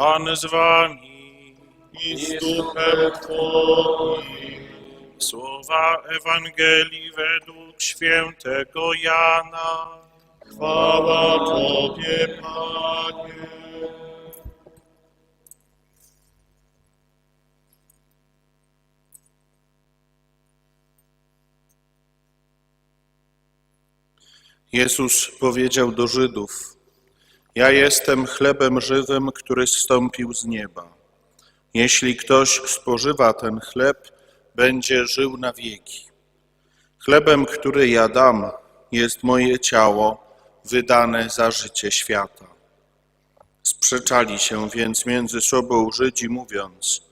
Pan z wami. i z duchem Twoim. Słowa Ewangelii według świętego Jana. Chwała Tobie, Panie. Jezus powiedział do Żydów: Ja jestem chlebem żywym, który zstąpił z nieba. Jeśli ktoś spożywa ten chleb, będzie żył na wieki. Chlebem, który ja dam, jest moje ciało, wydane za życie świata. Sprzeczali się więc między sobą Żydzi, mówiąc: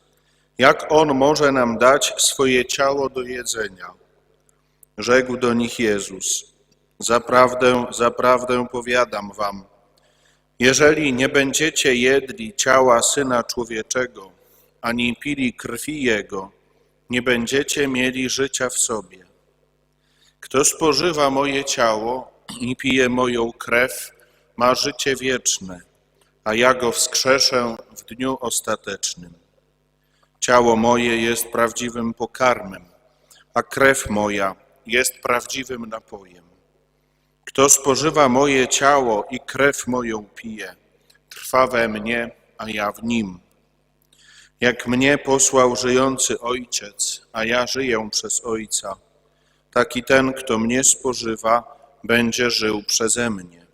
Jak on może nam dać swoje ciało do jedzenia? Rzekł do nich Jezus: Zaprawdę, zaprawdę powiadam wam, jeżeli nie będziecie jedli ciała Syna Człowieczego, ani pili krwi Jego, nie będziecie mieli życia w sobie. Kto spożywa moje ciało i pije moją krew, ma życie wieczne, a ja go wskrzeszę w dniu ostatecznym. Ciało moje jest prawdziwym pokarmem, a krew moja jest prawdziwym napojem. Kto spożywa moje ciało i krew moją pije, trwa we mnie, a ja w nim. Jak mnie posłał żyjący Ojciec, a ja żyję przez Ojca, taki ten, kto mnie spożywa, będzie żył przeze mnie.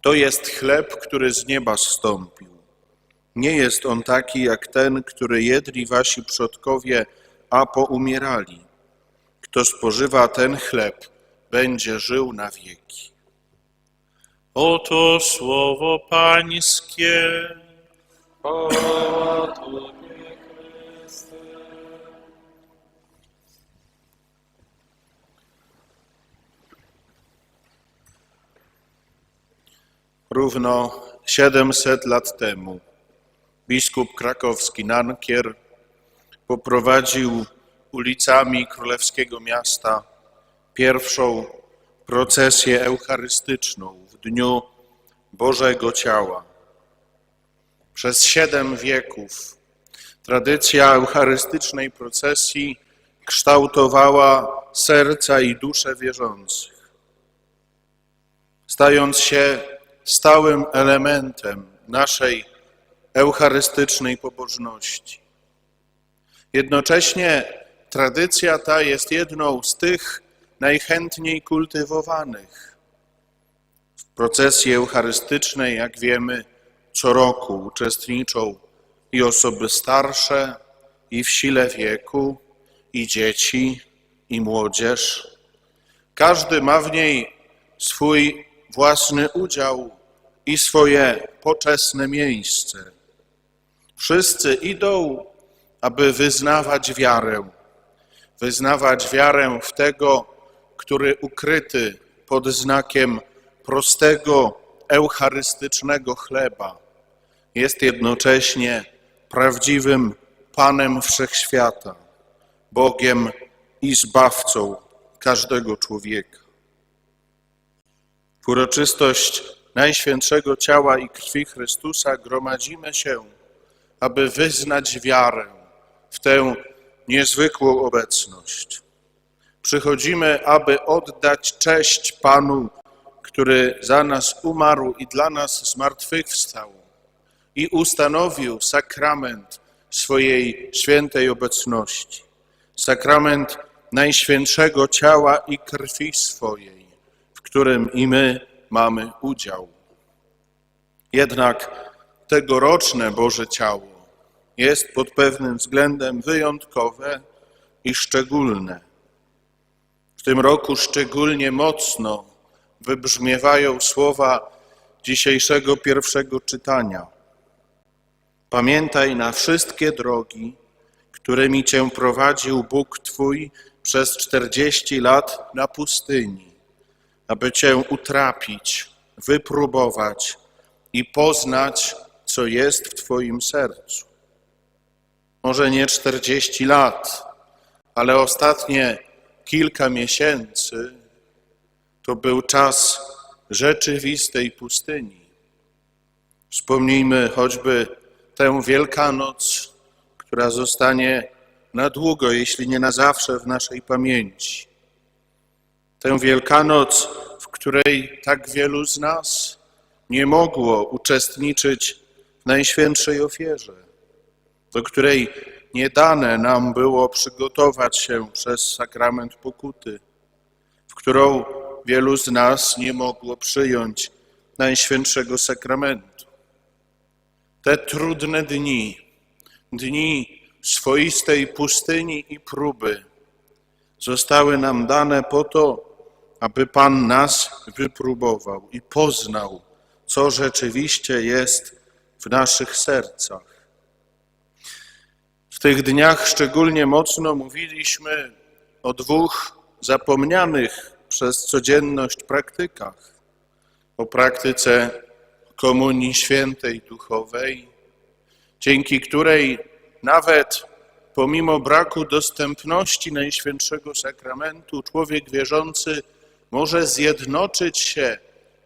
To jest chleb, który z nieba zstąpił. Nie jest on taki jak ten, który jedli wasi przodkowie, a poumierali. Kto spożywa ten chleb, będzie żył na wieki. Oto słowo Pańskie. Chwała Tobie. Równo 700 lat temu biskup krakowski Nankier poprowadził ulicami królewskiego miasta pierwszą procesję eucharystyczną w dniu Bożego Ciała. Przez siedem wieków tradycja eucharystycznej procesji kształtowała serca i dusze wierzących, stając się stałym elementem naszej eucharystycznej pobożności. Jednocześnie tradycja ta jest jedną z tych najchętniej kultywowanych. W procesji eucharystycznej, jak wiemy, co roku uczestniczą i osoby starsze, i w sile wieku, i dzieci, i młodzież. Każdy ma w niej swój własny udział i swoje poczesne miejsce. Wszyscy idą, aby wyznawać wiarę, wyznawać wiarę w tego, który ukryty pod znakiem prostego, eucharystycznego chleba jest jednocześnie prawdziwym Panem Wszechświata, Bogiem i Zbawcą każdego człowieka. W uroczystość Najświętszego Ciała i Krwi Chrystusa gromadzimy się, aby wyznać wiarę w tę niezwykłą obecność. Przychodzimy, aby oddać cześć Panu, który za nas umarł i dla nas zmartwychwstał i ustanowił sakrament swojej świętej obecności, sakrament Najświętszego Ciała i Krwi swojej, w którym i my mamy udział. Jednak tegoroczne Boże Ciało jest pod pewnym względem wyjątkowe i szczególne. W tym roku szczególnie mocno wybrzmiewają słowa dzisiejszego pierwszego czytania. Pamiętaj na wszystkie drogi, którymi Cię prowadził Bóg Twój przez czterdzieści lat na pustyni, aby Cię utrapić, wypróbować i poznać, co jest w Twoim sercu. Może nie czterdzieści lat, ale ostatnie kilka miesięcy to był czas rzeczywistej pustyni. Wspomnijmy choćby tę Wielkanoc, która zostanie na długo, jeśli nie na zawsze w naszej pamięci. Tę Wielkanoc, w której tak wielu z nas nie mogło uczestniczyć w Najświętszej ofierze, do której nie dane nam było przygotować się przez sakrament pokuty, w którą wielu z nas nie mogło przyjąć Najświętszego Sakramentu. Te trudne dni, dni swoistej pustyni i próby, zostały nam dane po to, aby Pan nas wypróbował i poznał, co rzeczywiście jest w naszych sercach. Tych dniach szczególnie mocno mówiliśmy o dwóch zapomnianych przez codzienność praktykach. O praktyce Komunii Świętej Duchowej, dzięki której nawet pomimo braku dostępności Najświętszego Sakramentu człowiek wierzący może zjednoczyć się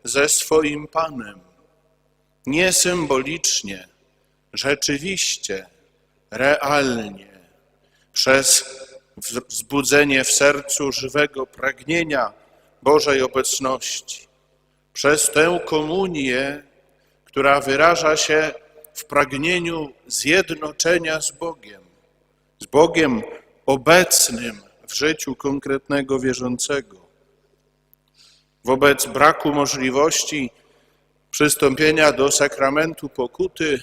ze swoim Panem. Nie symbolicznie, rzeczywiście, realnie, przez wzbudzenie w sercu żywego pragnienia Bożej obecności, przez tę komunię, która wyraża się w pragnieniu zjednoczenia z Bogiem, z Bogiem obecnym w życiu konkretnego wierzącego. Wobec braku możliwości przystąpienia do sakramentu pokuty,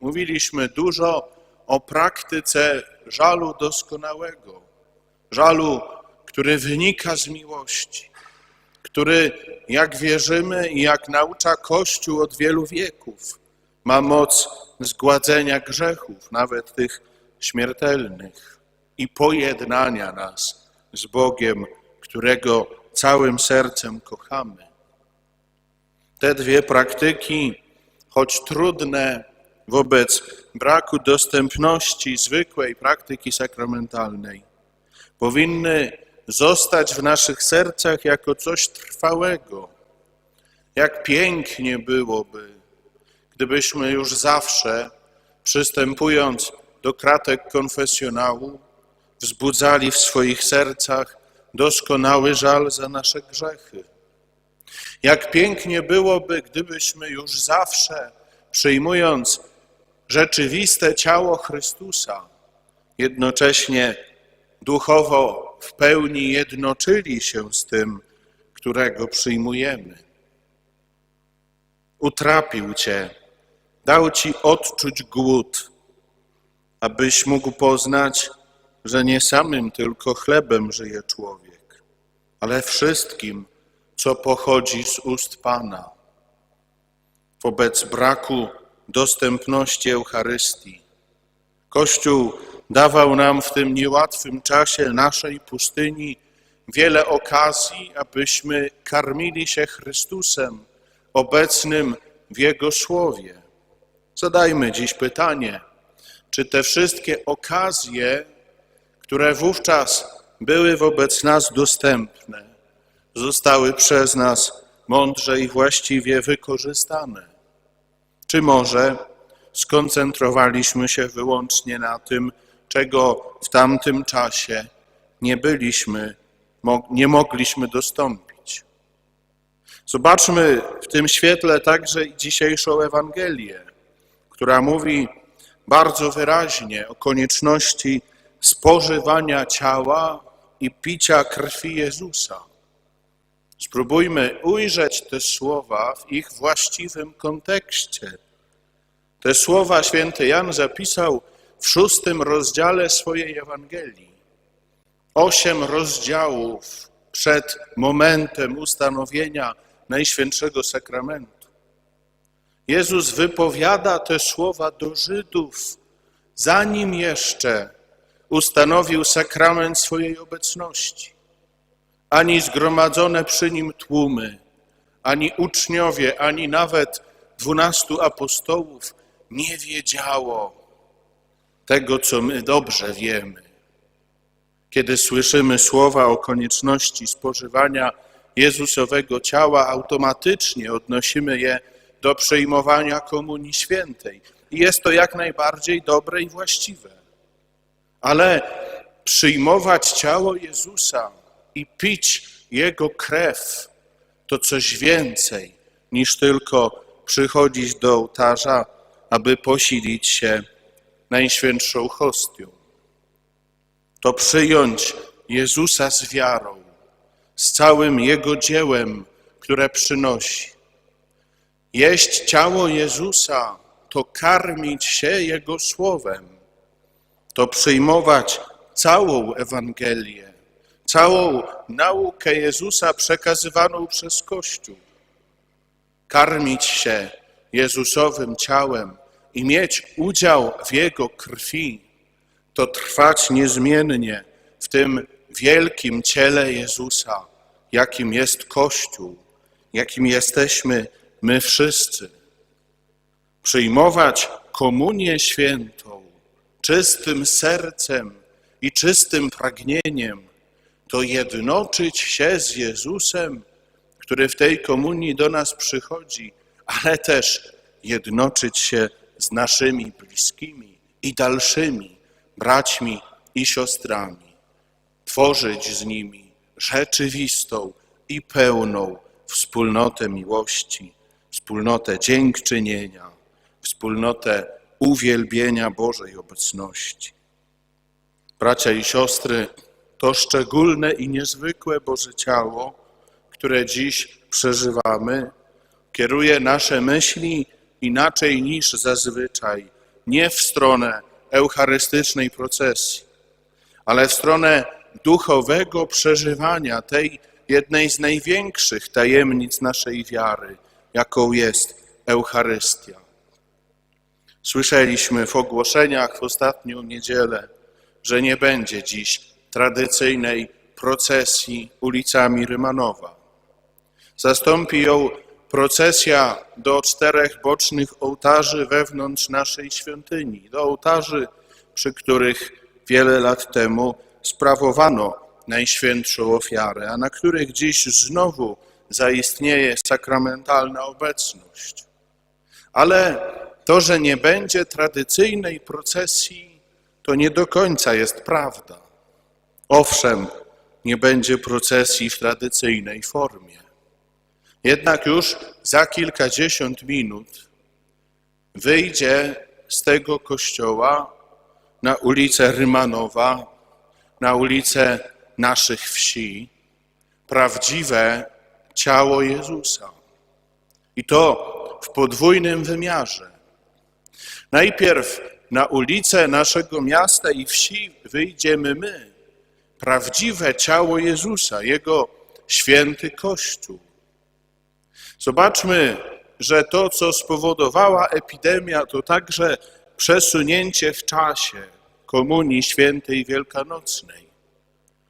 mówiliśmy dużo o praktyce żalu doskonałego, żalu, który wynika z miłości, który, jak wierzymy i jak naucza Kościół od wielu wieków, ma moc zgładzenia grzechów, nawet tych śmiertelnych, i pojednania nas z Bogiem, którego całym sercem kochamy. Te dwie praktyki, choć trudne wobec braku dostępności zwykłej praktyki sakramentalnej, powinny zostać w naszych sercach jako coś trwałego. Jak pięknie byłoby, gdybyśmy już zawsze, przystępując do kratek konfesjonału, wzbudzali w swoich sercach doskonały żal za nasze grzechy. Jak pięknie byłoby, gdybyśmy już zawsze, przyjmując rzeczywiste ciało Chrystusa, jednocześnie duchowo w pełni jednoczyli się z tym, którego przyjmujemy. Utrapił Cię, dał Ci odczuć głód, abyś mógł poznać, że nie samym tylko chlebem żyje człowiek, ale wszystkim, co pochodzi z ust Pana. Wobec braku dostępności Eucharystii, Kościół dawał nam w tym niełatwym czasie naszej pustyni wiele okazji, abyśmy karmili się Chrystusem obecnym w Jego Słowie. Zadajmy dziś pytanie, czy te wszystkie okazje, które wówczas były wobec nas dostępne, zostały przez nas mądrze i właściwie wykorzystane? Czy może skoncentrowaliśmy się wyłącznie na tym, czego w tamtym czasie nie byliśmy, nie mogliśmy dostąpić? Zobaczmy w tym świetle także dzisiejszą Ewangelię, która mówi bardzo wyraźnie o konieczności spożywania ciała i picia krwi Jezusa. Spróbujmy ujrzeć te słowa w ich właściwym kontekście. Te słowa święty Jan zapisał w szóstym rozdziale swojej Ewangelii. Osiem rozdziałów przed momentem ustanowienia Najświętszego Sakramentu. Jezus wypowiada te słowa do Żydów, zanim jeszcze ustanowił sakrament swojej obecności. Ani zgromadzone przy nim tłumy, ani uczniowie, ani nawet dwunastu apostołów nie wiedziało tego, co my dobrze wiemy. Kiedy słyszymy słowa o konieczności spożywania Jezusowego ciała, automatycznie odnosimy je do przyjmowania Komunii Świętej. I jest to jak najbardziej dobre i właściwe. Ale przyjmować ciało Jezusa i pić Jego krew to coś więcej niż tylko przychodzić do ołtarza, aby posilić się Najświętszą hostią. To przyjąć Jezusa z wiarą, z całym Jego dziełem, które przynosi. Jeść ciało Jezusa to karmić się Jego słowem, to przyjmować całą Ewangelię, całą naukę Jezusa przekazywaną przez Kościół. Karmić się Jezusowym ciałem i mieć udział w Jego krwi, to trwać niezmiennie w tym wielkim ciele Jezusa, jakim jest Kościół, jakim jesteśmy my wszyscy. Przyjmować komunię świętą czystym sercem i czystym pragnieniem, to jednoczyć się z Jezusem, który w tej komunii do nas przychodzi, ale też jednoczyć się z naszymi bliskimi i dalszymi braćmi i siostrami, tworzyć z nimi rzeczywistą i pełną wspólnotę miłości, wspólnotę dziękczynienia, wspólnotę uwielbienia Bożej obecności. Bracia i siostry, to szczególne i niezwykłe Boże ciało, które dziś przeżywamy, kieruje nasze myśli inaczej niż zazwyczaj, nie w stronę eucharystycznej procesji, ale w stronę duchowego przeżywania tej jednej z największych tajemnic naszej wiary, jaką jest Eucharystia. Słyszeliśmy w ogłoszeniach w ostatnią niedzielę, że nie będzie dziś tradycyjnej procesji ulicami Rymanowa. Zastąpi ją procesja do czterech bocznych ołtarzy wewnątrz naszej świątyni, do ołtarzy, przy których wiele lat temu sprawowano Najświętszą ofiarę, a na których dziś znowu zaistnieje sakramentalna obecność. Ale to, że nie będzie tradycyjnej procesji, to nie do końca jest prawda. Owszem, nie będzie procesji w tradycyjnej formie. Jednak już za kilkadziesiąt minut wyjdzie z tego kościoła na ulicę Rymanowa, na ulicę naszych wsi, prawdziwe ciało Jezusa. I to w podwójnym wymiarze. Najpierw na ulicę naszego miasta i wsi wyjdziemy my, prawdziwe ciało Jezusa, Jego święty Kościół. Zobaczmy, że to, co spowodowała epidemia, to także przesunięcie w czasie Komunii Świętej Wielkanocnej.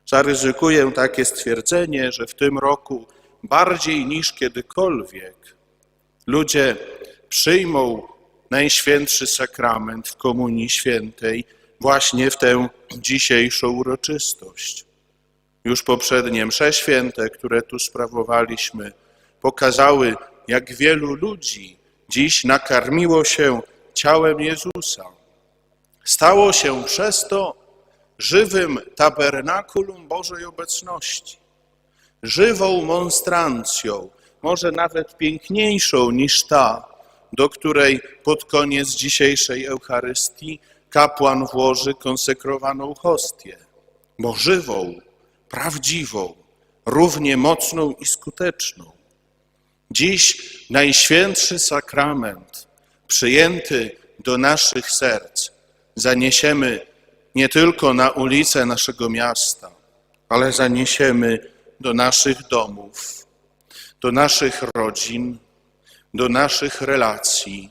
Zaryzykuję takie stwierdzenie, że w tym roku bardziej niż kiedykolwiek ludzie przyjmą Najświętszy Sakrament w Komunii Świętej właśnie w tę dzisiejszą uroczystość. Już poprzednie msze święte, które tu sprawowaliśmy, pokazały, jak wielu ludzi dziś nakarmiło się ciałem Jezusa. Stało się przez to żywym tabernakulum Bożej obecności, żywą monstrancją, może nawet piękniejszą niż ta, do której pod koniec dzisiejszej Eucharystii kapłan włoży konsekrowaną hostię, bo żywą, prawdziwą, równie mocną i skuteczną. Dziś Najświętszy Sakrament, przyjęty do naszych serc, zaniesiemy nie tylko na ulice naszego miasta, ale zaniesiemy do naszych domów, do naszych rodzin, do naszych relacji,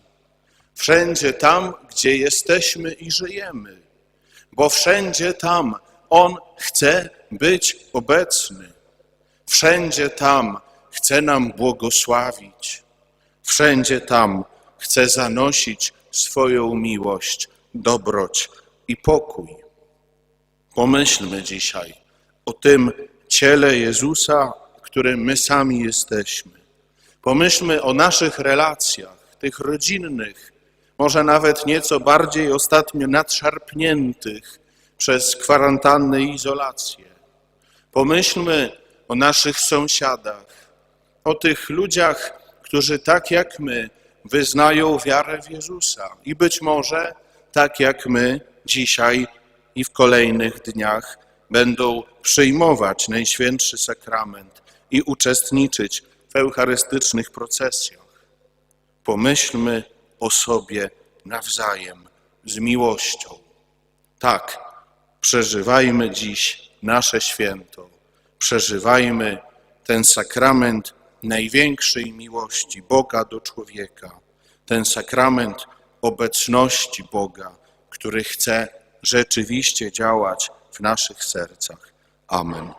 wszędzie tam, gdzie jesteśmy i żyjemy, bo wszędzie tam On chce być obecny, wszędzie tam chce nam błogosławić, wszędzie tam chce zanosić swoją miłość, dobroć i pokój. Pomyślmy dzisiaj o tym ciele Jezusa, którym my sami jesteśmy. Pomyślmy o naszych relacjach, tych rodzinnych, może nawet nieco bardziej ostatnio nadszarpniętych przez kwarantannę i izolację. Pomyślmy o naszych sąsiadach, o tych ludziach, którzy tak jak my wyznają wiarę w Jezusa i być może tak jak my dzisiaj i w kolejnych dniach będą przyjmować Najświętszy Sakrament i uczestniczyć w eucharystycznych procesjach. Pomyślmy o sobie nawzajem z miłością. Tak, przeżywajmy dziś nasze święto. Przeżywajmy ten sakrament największej miłości Boga do człowieka. Ten sakrament obecności Boga, który chce rzeczywiście działać w naszych sercach. Amen.